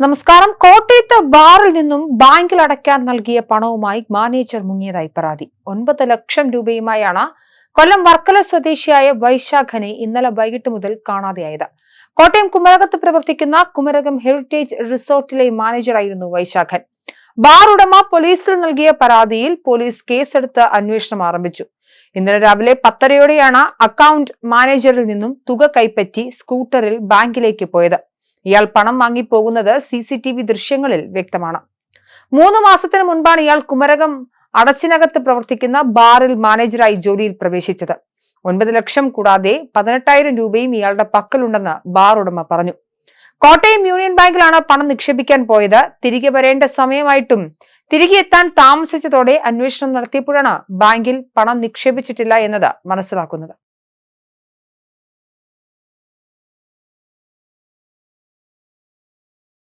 നമസ്കാരം. കോട്ടയത്ത് ബാറിൽ നിന്നും ബാങ്കിൽ അടയ്ക്കാൻ നൽകിയ പണവുമായി മാനേജർ മുങ്ങിയതായി പരാതി. ഒൻപത് ലക്ഷം രൂപയുമായാണ് കൊല്ലം വർക്കല സ്വദേശിയായ വൈശാഖനെ ഇന്നലെ വൈകിട്ട് മുതൽ കാണാതെയായത്. കോട്ടയം കുമരകത്ത് പ്രവർത്തിക്കുന്ന കുമരകം ഹെറിറ്റേജ് റിസോർട്ടിലെ മാനേജറായിരുന്നു വൈശാഖൻ. ബാർ ഉടമ പോലീസിൽ നൽകിയ പരാതിയിൽ പോലീസ് കേസെടുത്ത് അന്വേഷണം ആരംഭിച്ചു. ഇന്നലെ രാവിലെ പത്തരയോടെയാണ് അക്കൗണ്ട് മാനേജറിൽ നിന്നും തുക കൈപ്പറ്റി സ്കൂട്ടറിൽ ബാങ്കിലേക്ക് പോയത്. ഇയാൾ പണം വാങ്ങിപ്പോകുന്നത് സി സി ടി വി ദൃശ്യങ്ങളിൽ വ്യക്തമാണ്. മൂന്ന് മാസത്തിന് മുൻപാണ് ഇയാൾ കുമരകം അടച്ചിനകത്ത് പ്രവർത്തിക്കുന്ന ബാറിൽ മാനേജറായി ജോലിയിൽ പ്രവേശിച്ചത്. ഒൻപത് ലക്ഷം കൂടാതെ പതിനെട്ടായിരം രൂപയും ഇയാളുടെ പക്കലുണ്ടെന്ന് ബാർ ഉടമ പറഞ്ഞു. കോട്ടയം യൂണിയൻ ബാങ്കിലാണ് പണം നിക്ഷേപിക്കാൻ പോയത്. തിരികെ വരേണ്ട സമയമായിട്ടും തിരികെ എത്താൻ താമസിച്ചതോടെ അന്വേഷണം നടത്തിയപ്പോഴാണ് ബാങ്കിൽ പണം നിക്ഷേപിച്ചിട്ടില്ല എന്നത് മനസ്സിലാക്കുന്നത്.